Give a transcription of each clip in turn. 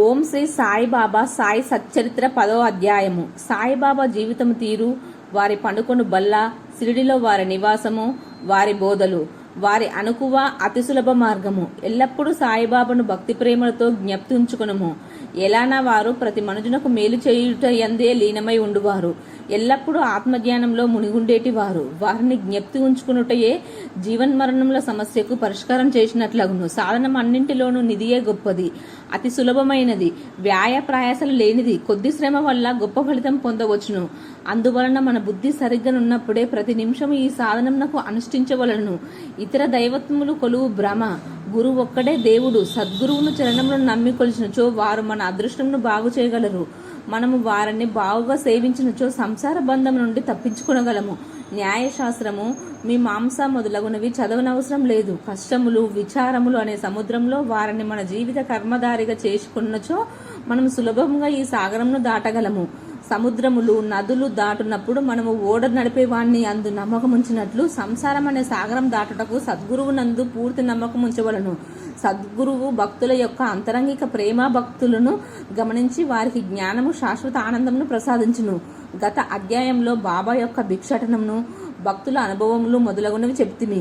ఓం శ్రీ సాయిబాబా సాయి సచ్చరిత్ర పదో అధ్యాయము. సాయిబాబా జీవితం తీరు వారి పండుకొను బల్ల సిరిడిలో వారి నివాసము వారి బోధలు వారి అనుకువ అతి సులభ మార్గము. ఎల్లప్పుడూ సాయిబాబాను భక్తి ప్రేమలతో జ్ఞప్తి ఉంచుకునము ఎలానా వారు ప్రతి మనుజునకు మేలు చేయుట ఎందే లీనమై ఉండువారు. ఎల్లప్పుడూ ఆత్మజ్ఞానంలో మునిగుండేటి వారు వారిని జ్ఞప్తి ఉంచుకునుటయే జీవన్మరణముల సమస్యకు పరిష్కారం చేసినట్లగును. సాధనం అన్నింటిలోనూ నిధియే గొప్పది. అతి సులభమైనది. వ్యాయ ప్రయాసలు లేనిది. కొద్ది శ్రమ వల్ల గొప్ప ఫలితం పొందవచ్చును. అందువలన మన బుద్ధి సరిగ్గా ఉన్నప్పుడే ప్రతి నిమిషం ఈ సాధనమునకు అనుష్ఠించవలను. ఇతర దైవత్వములు కొలువు భ్రమ. గురువు ఒక్కడే దేవుడు. సద్గురువును చరణములను నమ్మి కొలిచినచో వారు మన అదృష్టమును బాగు చేయగలరు మనము వారిని బావుగా సేవించినచో సంసార బంధం నుండి తప్పించుకునగలము. న్యాయశాస్త్రము మీ మాంస మొదలగునవి చదవనవసరం లేదు. కష్టములు విచారములు అనే సముద్రంలో వారిని మన జీవిత కర్మదారిగా చేసుకున్నచో మనం సులభంగా ఈ సాగరంను దాటగలము. సముద్రములు నదులు దాటునప్పుడు మనము ఓడ నడిపేవాణ్ణి అందు నమ్మకం ఉంచినట్లు సంసారం అనే సాగరం దాటుటకు సద్గురువు నందు పూర్తి నమ్మకం ఉంచవలను సద్గురువు భక్తుల యొక్క అంతరంగిక ప్రేమ భక్తులను గమనించి వారికి జ్ఞానము శాశ్వత ఆనందమును ప్రసాదించును. గత అధ్యాయంలో బాబా యొక్క భిక్షటనమును భక్తుల అనుభవములు మొదలగునవి చెప్తిమి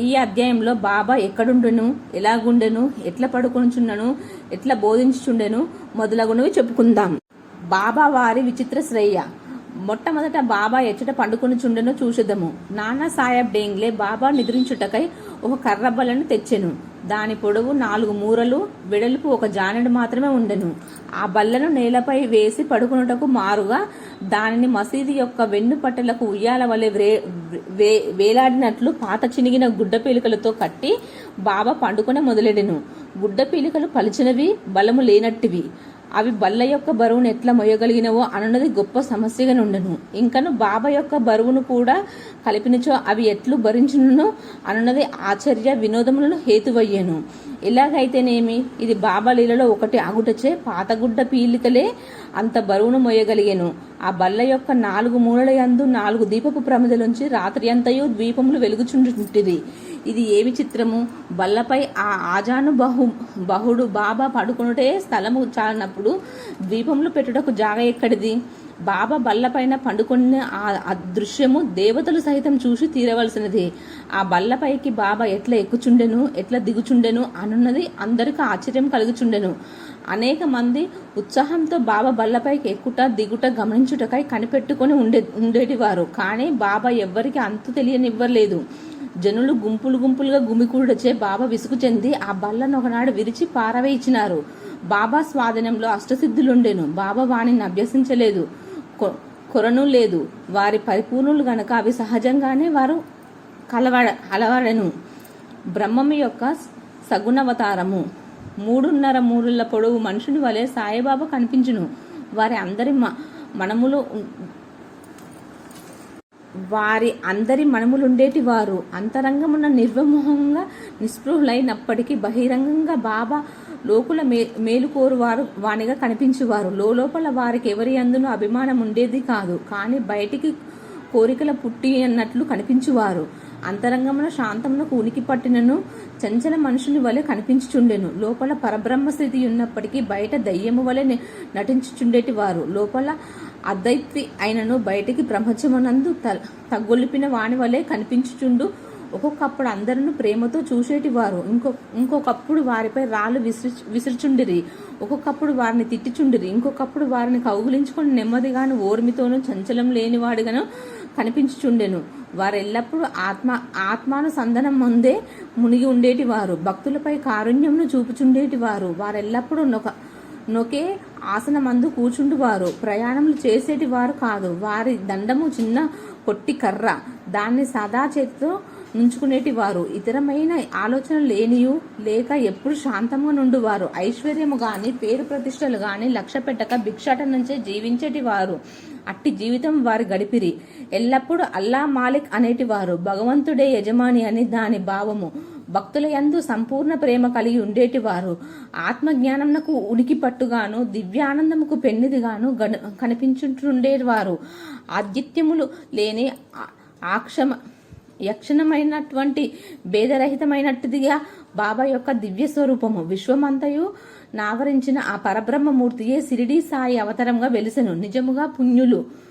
ఈ అధ్యాయంలో బాబా ఎక్కడుండెను ఎలాగుండెను ఎట్లా పడుకొనుచుండెను ఎట్లా బోధించుచుండెను మొదలగునవి చెప్పుకుందాం. బాబా వారి విచిత్ర శ్రేయ. మొట్టమొదట బాబా ఎచ్చట పండుకొని చుండెను చూసేదము నానా సాహెబ్ డేంగ్లే బాబా నిద్రించుటకై ఒక కర్రబలను తెచ్చెను. దాని పొడవు నాలుగు మూరలు వెడల్పు ఒక జానెడు మాత్రమే ఉండెను. ఆ బల్లను నేలపై వేసి పడుకున్నటకు మారుగా దానిని మసీదు యొక్క వెన్నుపట్టెలకు ఉయ్యాల వలె వే- వేలాడినట్లు పాత చినిగిన గుడ్డ పీలికలతో కట్టి బాబా పండుకునే మొదలెడెను. గుడ్డ పీలికలు పలిచినవి బలము లేనట్టివి. అవి బల్ల యొక్క బరువును ఎట్లా మొయ్యగలిగినవో అన్నది గొప్ప సమస్యగా నుండెను. ఇంకను బాబా యొక్క బరువును కూడా కలిపినచో అవి ఎట్లు భరించును అన్నది ఆశ్చర్య వినోదములను హేతువయ్యాను. ఎలాగైతేనేమి ఇది బాబా లీలలో ఒకటి అగుటచే పాతగుడ్డ పీలికలే అంత బరువును మోయగలిగాను. ఆ బల్ల యొక్క నాలుగు మూలల యందు నాలుగు దీపపు ప్రమిదలుంచి రాత్రి అంతయు ద్వీపములు వెలుగుచుంటుంది ఇది ఏమి చిత్రము? బల్లపై ఆ ఆజాను బహు బహుడు బాబా పడుకునుటే స్థలము చాలినప్పుడు ద్వీపంలో పెట్టుటకు జాగ ఎక్కడిది? బాబా బల్లపైన పండుకున్న ఆ అదృశ్యము దేవతలు సహితం చూసి తీరవలసినది. ఆ బల్లపైకి బాబా ఎట్లా ఎక్కుచుండెను? ఎట్లా దిగుచుండెను? అనున్నది అందరికీ ఆశ్చర్యం కలుగుచుండెను. అనేక మంది ఉత్సాహంతో బాబా బల్లపైకి ఎక్కుట దిగుట గమనించుటకై కనిపెట్టుకొని ఉండే ఉండేటివారు. కానీ బాబా ఎవ్వరికి అంతు తెలియనివ్వలేదు. జనులు గుంపులు గుంపులుగా గుమికూడచే బాబా విసుగు చెంది ఆ బల్లను ఒకనాడు విరిచి పారవేయించినారు బాబా స్వాధీనంలో అష్టసిద్ధులుండెను. బాబా వాణిని అభ్యసించలేదు. కొ- కొరను లేదు. వారి పరిపూర్ణులు గనక అవి సహజంగానే వారు కలవడ అలవడను. బ్రహ్మము యొక్క సగుణవతారము. మూడున్నర మూడుల పొడవు మనుషుని వలె సాయిబాబా కనిపించును. వారి అందరి మ- మనములు వారి అందరి మనములుండేటి వారు. అంతరంగమున నిర్వమోహంగా నిస్పృహులైనప్పటికీ బహిరంగంగా బాబా లోకుల మే మేలుకోరు వారు వానిగా కనిపించేవారు. లోపల వారికి ఎవరి అందునూ అభిమానం ఉండేది కాదు. కానీ బయటికి కోరికల పుట్టి అన్నట్లు కనిపించేవారు. అంతరంగమున శాంతమునకు ఉనికి పట్టినను చంచల మనుషుని వలె కనిపించుచుండెను. లోపల పరబ్రహ్మ స్థితి ఉన్నప్పటికీ బయట దయ్యము వలె నటించుచుండేటి వారు లోపల అద్వైత్వి అయినను బయటికి బ్రహ్మచమనందు త- తగ్గొలిపిన వాని వలె కనిపించుచుండు. ఒక్కొక్కప్పుడు అందరిని ప్రేమతో చూసేటివారు ఇంకొక ఇంకొకప్పుడు వారిపై రాళ్ళు విసిరి విసిరిచుండిరి. ఒక్కొక్కప్పుడు వారిని తిట్టిచుండిరి. ఇంకొకప్పుడు వారిని కౌగులించుకొని నెమ్మదిగాను ఓర్మితోనూ చంచలం లేనివాడిగాను కనిపించుచుండెను. వారెల్లప్పుడూ ఆత్మ ఆత్మానుసంధానం ముందే మునిగి ఉండేటివారు భక్తులపై కారుణ్యంను చూపుచుండేటివారు వారెల్లప్పుడూ నొక నొకే ఆసనమందు కూర్చుండువారు. ప్రయాణములు చేసేటి వారు కాదు. వారి దండము చిన్న పొట్టి కర్ర. దాన్ని సదా చేతితో నుంచుకునేటి వారు. ఇతరమైన ఆలోచన లేనియు లేక ఎప్పుడు శాంతంగా నుండువారు. ఐశ్వర్యము గాని పేరు ప్రతిష్టలు గాని లక్ష్య పెట్టక భిక్షాట నుంచే జీవించేటి వారు. అట్టి జీవితం వారి గడిపిరి. ఎల్లప్పుడూ అల్లా మాలిక్ అనేటి వారు. భగవంతుడే యజమాని అని దాని భావము. భక్తుల యందు సంపూర్ణ ప్రేమ కలిగి ఉండేటివారు ఆత్మజ్ఞానంకు ఉనికి పట్టుగాను దివ్యానందముకు పెన్నిదిగాను గన కనిపించుంటుండేవారు. ఆదిత్యములు లేని ఆక్షమ యక్షణమైనటువంటి భేదరహితమైనట్టుదిగా బాబా యొక్క దివ్య స్వరూపము. విశ్వమంతయు నావరించిన ఆ పరబ్రహ్మమూర్తియే సిరిడి సాయి అవతారంగా వెలిసెను. నిజముగా పుణ్యులు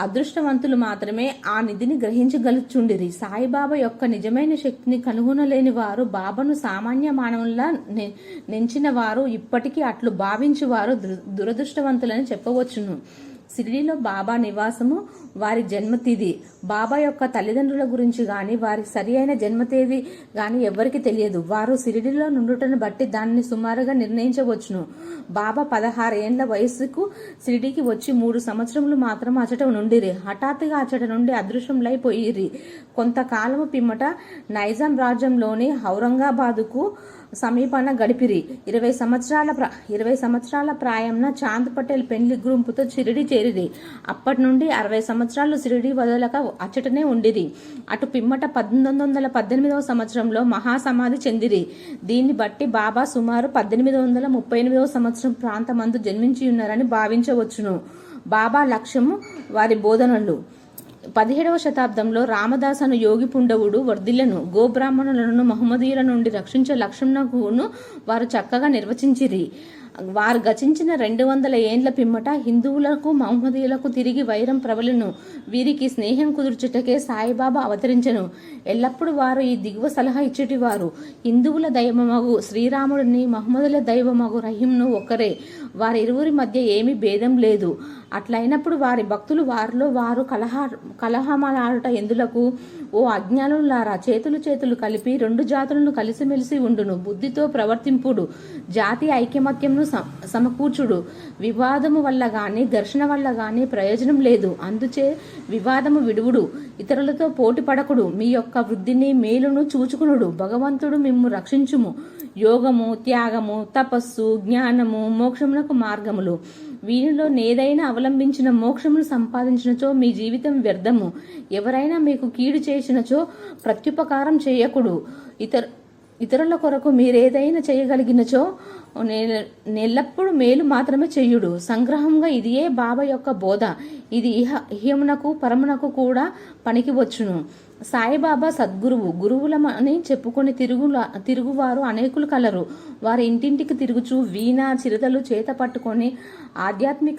అదృష్టవంతులు మాత్రమే ఆ నిధిని గ్రహించగలుచుండిరి. సాయిబాబా యొక్క నిజమైన శక్తిని కనుగొనలేని వారు బాబాను సామాన్య మానవుల్లా నెంచిన వారు ఇప్పటికీ అట్లు భావించి వారు దురదృష్టవంతులని చెప్పవచ్చును. సిరిడిలో బాబా నివాసము వారి జన్మతిథి బాబా యొక్క తల్లిదండ్రుల గురించి కానీ వారి సరి అయిన జన్మతేదీ కానీ ఎవరికి తెలియదు. వారు సిరిడిలో నుండుటను బట్టి దానిని సుమారుగా నిర్ణయించవచ్చును. బాబా పదహారు ఏండ్ల వయస్సుకు సిరిడికి వచ్చి మూడు సంవత్సరములు మాత్రం అచట నుండిరి. హఠాత్తుగా అచట నుండి అదృశ్యంలైపోయిరి కొంతకాలము పిమ్మట నైజాం రాజ్యంలోని ఔరంగాబాదుకు సమీపాన గడిపిరి. ఇరవై సంవత్సరాల ప్ర ఇరవై సంవత్సరాల ప్రాయంన చాంద్ పటేల్ పెళ్ళి గుంపుతో షిరిడి చేరిది అప్పటి నుండి అరవై సంవత్సరాలు సిరిడి వదలక అచ్చటనే ఉండిరి. అటు పిమ్మట పద్దెనిమిది వందల పద్దెనిమిదవ సంవత్సరంలో మహాసమాధి చెందిరి. దీన్ని బట్టి బాబా సుమారు పద్దెనిమిది వందల ముప్పై ఎనిమిదవ సంవత్సరం ప్రాంతమందు జన్మించి ఉన్నారని భావించవచ్చును. బాబా లక్ష్యము వారి బోధనలు. పదిహేడవ శతాబ్దంలో రామదాసను యోగి పుండవుడు వర్ధిలను గోబ్రాహ్మణులను మహమ్మదీయుల నుండి రక్షించే లక్ష్మణకును వారు చక్కగా నిర్వచించిరి. వారు గచించిన రెండు వందల ఏండ్ల పిమ్మట హిందువులకు మహమ్మదీయులకు తిరిగి వైరం ప్రబలను. వీరికి స్నేహం కుదుర్చుటకే సాయిబాబా అవతరించెను. ఎల్లప్పుడూ వారు ఈ దిగువ సలహా ఇచ్చేటివారు. హిందువుల దైవమగు శ్రీరాముడిని మహమ్మదుల దైవమగు రహీంను ఒకరే వారిరువురి మధ్య ఏమీ భేదం లేదు. అట్లయినప్పుడు వారి భక్తులు వారిలో వారు కలహ కలహమలాడుట ఎందులకు? ఓ అజ్ఞానులారా చేతులు చేతులు కలిపి రెండు జాతులను కలిసిమెలిసి ఉండును. బుద్ధితో ప్రవర్తింపుడు. జాతి ఐకమత్యంను సమ- సమకూర్చుడు. వివాదము వల్ల గాని ఘర్షణ వల్ల గాని ప్రయోజనం లేదు. అందుచే వివాదము విడువుడు. ఇతరులతో పోటీ పడకుడు. మీ యొక్క వృద్ధిని మేలును చూచుకునుడు. భగవంతుడు మిమ్ము రక్షించుము. యోగము త్యాగము తపస్సు జ్ఞానము మోక్షమునకు మార్గములు. వీనిలో నేదైనా అవలంబించిన మోక్షమును సంపాదించినచో మీ జీవితం వ్యర్థము. ఎవరైనా మీకు కీడు చేసినచో ప్రత్యుపకారం చేయకుడు. ఇతర ఇతరుల కొరకు మీరేదైనా చేయగలిగినచో నే- నెల్లప్పుడు మేలు మాత్రమే చెయ్యుడు సంగ్రహంగా ఇదియే బాబా యొక్క బోధ. ఇది ఇహ ఇహమునకు పరమునకు కూడా పనికి వచ్చును సాయిబాబా సద్గురువు. గురువులమని చెప్పుకొని తిరుగుల తిరుగువారు అనేకులు కలరు. వారి ఇంటింటికి తిరుగుచూ వీణ చిరుతలు చేత పట్టుకొని ఆధ్యాత్మిక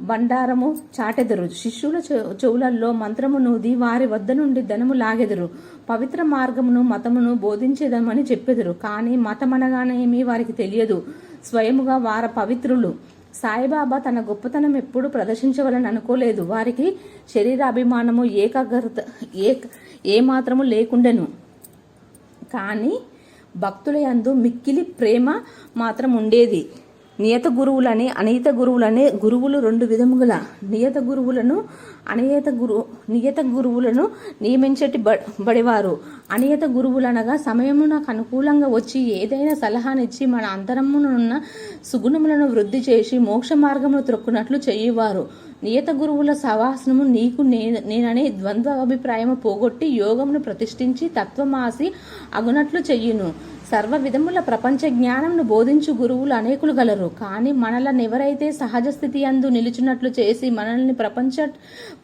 బండారము చాటెదరు. శిష్యుల చె- చెవులల్లో మంత్రము నూది వారి వద్ద నుండి ధనము లాగెదరు. పవిత్ర మార్గమును మతమును బోధించేదమని చెప్పెదరు. కానీ మతమనగానేమీ వారికి తెలియదు. స్వయముగా వార పవిత్రులు. సాయిబాబా తన గొప్పతనం ఎప్పుడు ప్రదర్శించవాలని అనుకోలేదు. వారికి శరీరాభిమానము ఏకాగ్రత ఏ ఏ మాత్రము లేకుండెను. కానీ భక్తుల యందు మిక్కిలి ప్రేమ మాత్రం ఉండేది. నియత గురువులని అనియత గురువులని గురువులు రెండు విధముగల. నియత గురువులను అనియత గురు నియత గురువులను నియమించటి బ- బడివారు. అనియత గురువులనగా సమయమునకు అనుకూలంగా వచ్చి ఏదైనా సలహానిచ్చి మన అంతరమునున్న సుగుణములను వృద్ధి చేసి మోక్ష మార్గమును త్రొక్కునట్లు చేయువారు. నియత గురువుల సవాసనము నీకు నేననే ద్వంద్వ అభిప్రాయము పోగొట్టి యోగమును ప్రతిష్ఠించి తత్వమాసి అగునట్లు చెయ్యును సర్వ విధముల ప్రపంచ జ్ఞానంను బోధించు గురువులు అనేకులు గలరు. కానీ మనలను ఎవరైతే సహజ స్థితి అందు నిలుచున్నట్లు చేసి మనల్ని ప్రపంచ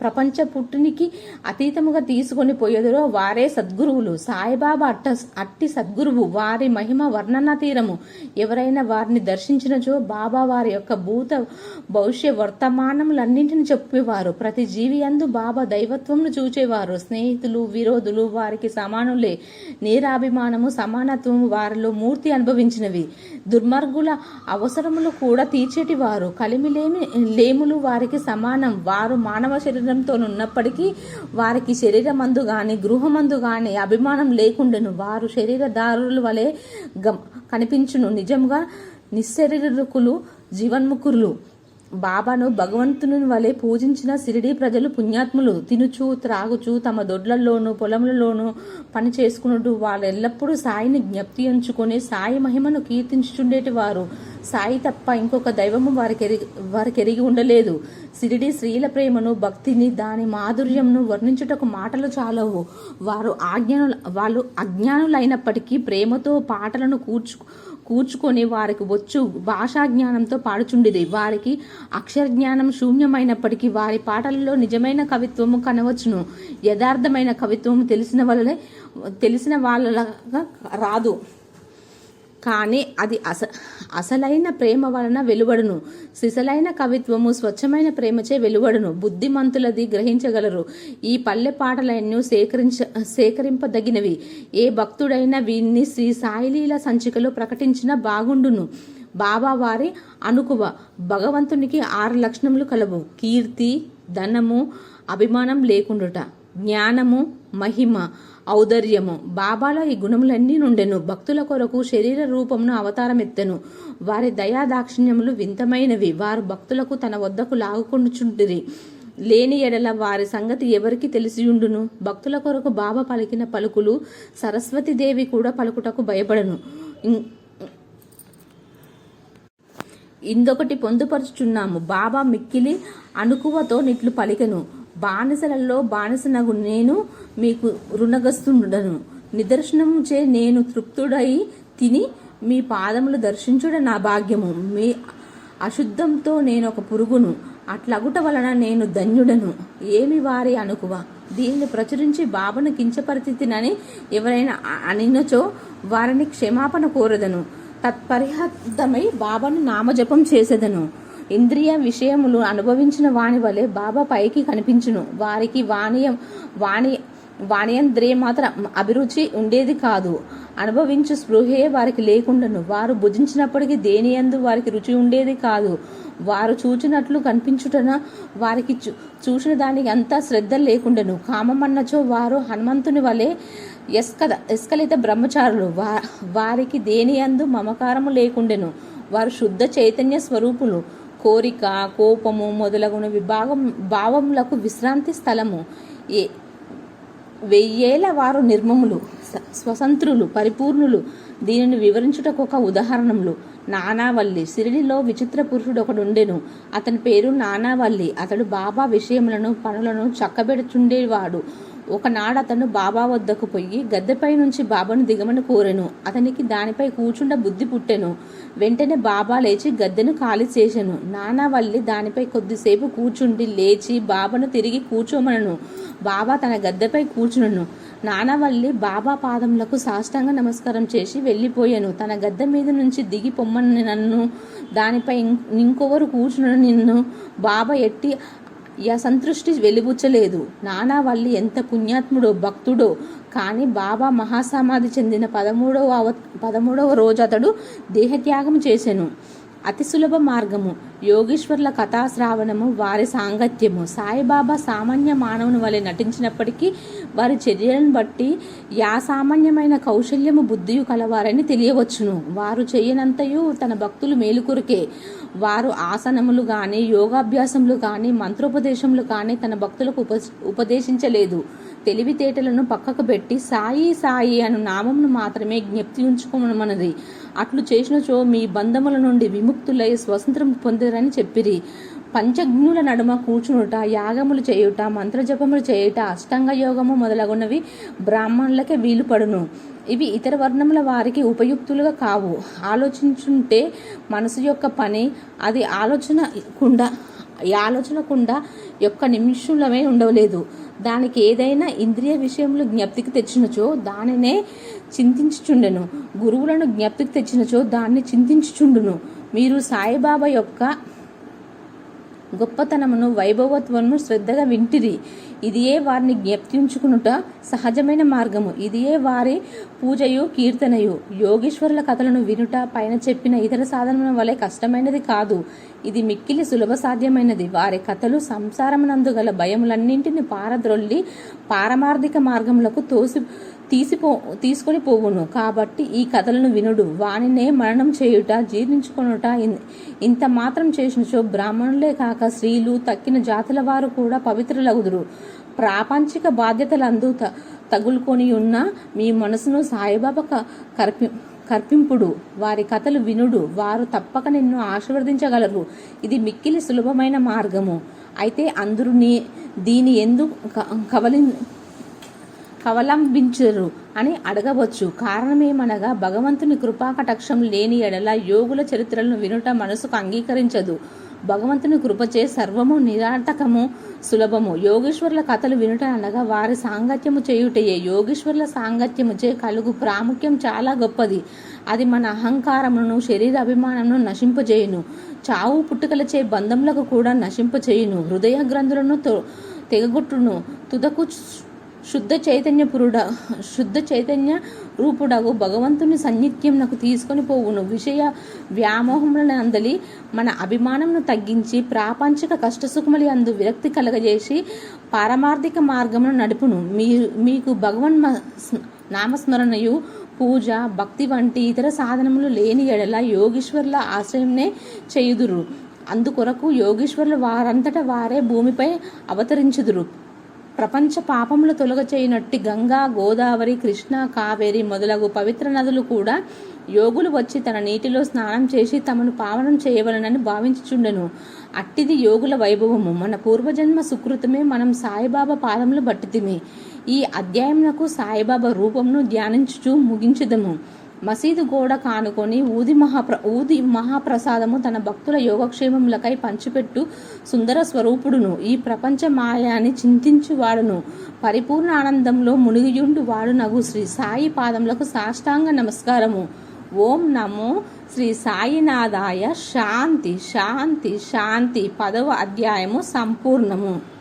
ప్రపంచ పుట్టినికి అతీతముగా తీసుకొని పోయేదురో వారే సద్గురువులు. సాయిబాబా అట్ట అట్టి సద్గురువు వారి మహిమ వర్ణన తీరము. ఎవరైనా వారిని దర్శించినచో బాబా వారి యొక్క భూత భవిష్య వర్తమానములన్నింటిని చెప్పేవారు. ప్రతి జీవి అందు బాబా దైవత్వమును చూచేవారు. స్నేహితులు విరోధులు వారికి సమానులే. నేరాభిమానము సమానత్వము వారిలో మూర్తి అనుభవించినవి. దుర్మార్గుల అవసరములు కూడా తీర్చేటి వారు కలిమిలేమి లేములు వారికి సమానం. వారు మానవ శరీరంతో ఉన్నప్పటికీ వారికి శరీరమందు గాని గృహమందు గాని అభిమానం లేకుండాను. వారు శరీరదారుల వలె గ కనిపించును. నిజంగా నిశ్శరీరకులు జీవన్ముఖులు బాబాను భగవంతుని వలె పూజించిన సిరిడి ప్రజలు పుణ్యాత్ములు. తినుచు త్రాగుచు తమ దొడ్లలోనూ పొలములలోనూ పని చేసుకున్నట్టు వాళ్ళు ఎల్లప్పుడూ సాయిని జ్ఞప్తి ఎంచుకొని సాయి మహిమను కీర్తించుచుండేటి వారు సాయి తప్ప ఇంకొక దైవము వారికి వారికి ఎరిగి ఉండలేదు. సిరిడి స్త్రీల ప్రేమను భక్తిని దాని మాధుర్యంను వర్ణించుటకు మాటలు చాలవు. వారు ఆజ్ఞాను వాళ్ళు అజ్ఞానులైనప్పటికీ ప్రేమతో పాటలను కూర్చు కూర్చుకొని వారికి వచ్చు భాషా జ్ఞానంతో పాడుచుండిది. వారికి అక్షర జ్ఞానం శూన్యమైనప్పటికీ వారి పాటలలో నిజమైన కవిత్వము కనవచ్చును. యథార్థమైన కవిత్వము తెలిసిన వల్లే తెలిసిన వాళ్ళగా రాదు. కానీ అది అస అసలైన ప్రేమ వలన వెలువడును. సిసలైన కవిత్వము స్వచ్ఛమైన ప్రేమచే వెలువడును. బుద్ధిమంతులది గ్రహించగలరు. ఈ పల్లె పాటలన్నీ సేకరించ సేకరింపదగినవి. ఏ భక్తుడైనా వీన్ని శ్రీ సాయిలీల సంచికలో ప్రకటించిన బాగుండును. బాబా వారి అనుకువ. భగవంతునికి ఆరు లక్షణములు కలవు. కీర్తి ధనము అభిమానం లేకుండుట. జ్ఞానము మహిమ. ఔదర్యము. బాబాలో ఈ గుణములన్నీ నుండెను. భక్తుల కొరకు శరీర రూపమును అవతారమెత్తెను. వారి దయా దాక్షిణ్యములు వింతమైనవి. వారు భక్తులకు తన వద్దకు లాగుకొనుచుంటిరి. లేని ఎడల వారి సంగతి ఎవరికి తెలిసియుండును? భక్తుల కొరకు బాబా పలికిన పలుకులు సరస్వతీదేవి కూడా పలుకుటకు భయపడను. ఇందొకటి పొందుపరుచుచున్నాము. బాబా మిక్కిలి అణుకువతో నిట్లు పలికెను. బానిసలలో బానిసనగు నేను మీకు రుణగస్తుండను నిదర్శనము చే నేను తృప్తుడై తిని మీ పాదములు దర్శించుట నా భాగ్యము. మీ అశుద్ధంతో నేను ఒక పురుగును. అట్లగుట వలన నేను ధన్యుడను. ఏమి వారి అనుకువ? దీన్ని ప్రచురించి బాబను కించపరిచితినని ఎవరైనా అనినచో వారిని క్షమాపణ కోరదను. తత్పరిహార్థమై బాబాను నామజపం చేసేదను. ఇంద్రియ విషయములు అనుభవించిన వాని వలె బాబా పైకి కనిపించును. వారికి వాణియం వాణి వాణియంద్రియ మాత్రం అభిరుచి ఉండేది కాదు. అనుభవించు స్పృహే వారికి లేకుండాను. వారు భుజించినప్పటికీ దేని యందు వారికి రుచి ఉండేది కాదు. వారు చూచినట్లు కనిపించుటన వారికి చూ- చూసిన దానికి అంతా శ్రద్ధ లేకుండెను. కామమన్నచో వారు హనుమంతుని వలె ఎస్కద ఎస్కలిత బ్రహ్మచారులు. వా వారికి దేని యందు మమకారము లేకుండెను. వారు శుద్ధ చైతన్య స్వరూపులు. కోరిక కోపము మొదలగున విభాగం భావములకు విశ్రాంతి స్థలము. ఏ వెయ్యేల వారు నిర్మములు స్వతంత్రులు పరిపూర్ణులు. దీనిని వివరించుటకు ఒక ఉదాహరణములు. నానావల్లి సిరిడిలో విచిత్ర పురుషుడు ఒకడుండెను అతని పేరు నానావల్లి. అతడు బాబా విషయములను పనులను చక్కబెడుచుండేవాడు. ఒకనాడు అతను బాబా వద్దకు పోయి గద్దెపై నుంచి బాబాను దిగమని కోరెను. అతనికి దానిపై కూర్చుండ బుద్ధి పుట్టెను. వెంటనే బాబా లేచి గద్దెను ఖాళీ చేశాను నానావల్లి దానిపై కొద్దిసేపు కూర్చుండి లేచి బాబాను తిరిగి కూర్చోమనను. బాబా తన గద్దెపై కూర్చునను. నానావల్లి బాబా పాదములకు సాష్టంగా నమస్కారం చేసి వెళ్ళిపోయాను. తన గద్దె మీద నుంచి దిగి పొమ్మని నన్ను దానిపై ఇంకొవరు కూర్చుని నిన్ను బాబా ఎట్టి ఈ అసంతృష్టి వెలిబుచ్చలేదు నానావల్లి ఎంత పుణ్యాత్ముడో భక్తుడో. కానీ బాబా మహాసమాధి చెందిన పదమూడవ పదమూడవ రోజు అతడు దేహత్యాగం చేశాను అతి సులభ మార్గము. యోగీశ్వర్ల కథాశ్రావణము వారి సాంగత్యము. సాయిబాబా సామాన్య మానవుని వలె నటించినప్పటికీ వారి చర్యలను బట్టి యా సామాన్యమైన కౌశల్యము బుద్ధియు కలవారని తెలియవచ్చును. వారు చేయనంతయు తన భక్తులు మేలుకొరికే. వారు ఆసనములు కానీ యోగాభ్యాసములు కానీ మంత్రోపదేశములు కానీ తన భక్తులకు ఉప ఉపదేశించలేదు. తెలివితేటలను పక్కకు పెట్టి సాయి సాయి అను నామమును మాత్రమే జ్ఞప్తి ఉంచుకోమన్నది అట్లు చేసినచో మీ బంధముల నుండి విముక్తులై స్వతంత్రం పొందిరని చెప్పిరి. పంచజ్ఞుల నడుమ కూర్చునుట యాగములు చేయుట మంత్రజపములు చేయుట అష్టాంగ యోగము మొదలగునవి బ్రాహ్మణులకే వీలుపడును. ఇవి ఇతర వర్ణముల వారికి ఉపయుక్తులుగా కావు. ఆలోచించుంటే మనసు యొక్క పని అది ఆలోచనకుండా ఈ ఆలోచనకుండా యొక్క నిమిషములమే ఉండలేదు దానికి ఏదైనా ఇంద్రియ విషయములు జ్ఞప్తికి తెచ్చినచో దానినే చింతించుచుండెను. గురువులను జ్ఞప్తికి తెచ్చినచో దాన్ని చింతించుచుండును. మీరు సాయిబాబా యొక్క గొప్పతనమును వైభవత్వమును శ్రద్ధగా వింటిరి. ఇదియే వారిని జ్ఞప్తించుకునుట సహజమైన మార్గము. ఇదియే వారి పూజయు కీర్తనయు. యోగేశ్వరుల కథలను వినుట పైన చెప్పిన ఇతర సాధనముల వలె కష్టమైనది కాదు. ఇది మిక్కిలి సులభ సాధ్యమైనది. వారి కథలు సంసారమునందు గల భయములన్నింటిని పారద్రొల్లి పారమార్థిక మార్గములకు తోసి తీసిపో తీసుకొని పోవును. కాబట్టి ఈ కథలను వినుడు. వానినే మరణం చేయుట జీర్ణించుకొనుట ఇంత మాత్రం చేసినచో బ్రాహ్మణులే కాక స్త్రీలు తక్కిన జాతుల వారు కూడా పవిత్రులగుదురు. ప్రాపంచిక బాధ్యతలందు త- తగులుకొని ఉన్న మీ మనసును సాయిబాబా క- కర్పి కర్పింపుడు. వారి కథలు వినుడు. వారు తప్పక నిన్ను ఆశీర్వదించగలరు. ఇది మిక్కిలి సులభమైన మార్గము. అయితే అందరూ నీ దీని ఎందు కవలి కవలంబించరు అని అడగవచ్చు. కారణమేమనగా భగవంతుని కృపాకటక్షం లేని ఎడల యోగుల చరిత్రలను వినుట మనసుకు అంగీకరించదు. భగవంతుని కృపచే సర్వము నిరాటకము సులభము. యోగేశ్వరుల కథలు వినుట అనగా వారి సాంగత్యము చేయుటయే. యోగేశ్వరుల సాంగత్యముచే కలుగు ప్రాముఖ్యం చాలా గొప్పది. అది మన అహంకారమును శరీర అభిమానమును నశింపజేయును. చావు పుట్టుకలచే బంధములకు కూడా నశింపచేయును. హృదయ గ్రంథులను తెగగొట్టును. తుదకు శుద్ధ చైతన్య పురుడ శుద్ధ చైతన్య రూపుడగు భగవంతుని సన్నిత్యం నాకు తీసుకొని పోవును. విషయ వ్యామోహములను అందలి మన అభిమానంను తగ్గించి ప్రాపంచిక కష్టసుఖములి అందు విరక్తి కలగజేసి పారమార్థిక మార్గమును నడుపును. మీరు మీకు భగవన్ మ- స్మ- నామస్మరణయు పూజ భక్తి వంటి ఇతర సాధనములు లేని ఎడల యోగీశ్వర్ల ఆశ్రయంనే చేయుదురు. అందుకొరకు యోగీశ్వర్లు వారంతట వారే భూమిపై అవతరించుదురు. ప్రపంచ పాపములు తొలగచేయునట్టి గంగా గోదావరి కృష్ణ కావేరి మొదలగు పవిత్ర నదులు కూడా యోగులు వచ్చి తన నీటిలో స్నానం చేసి తమను పావనం చేయవలనని భావించుచుండెను. అట్టిది యోగుల వైభవము. మన పూర్వజన్మ సుకృతమే మనం సాయిబాబా పాదములు బట్టితిమి. ఈ అధ్యాయమునకు సాయిబాబా రూపమును ధ్యానించుచు ముగించుదము. మసీదు గోడ కానుకొని ఊది మహాప్ర ఊది మహాప్రసాదము తన భక్తుల యోగక్షేమములకై పంచిపెట్టు సుందర స్వరూపుడును. ఈ ప్రపంచ మాయాన్ని చింతించువాడును. పరిపూర్ణ ఆనందంలో మునిగియుండు వాడునగు శ్రీ సాయి పాదములకు సాష్టాంగ నమస్కారము. ఓం నమో శ్రీ సాయినాథాయ. శాంతి శాంతి శాంతి. పదవ అధ్యాయము సంపూర్ణము.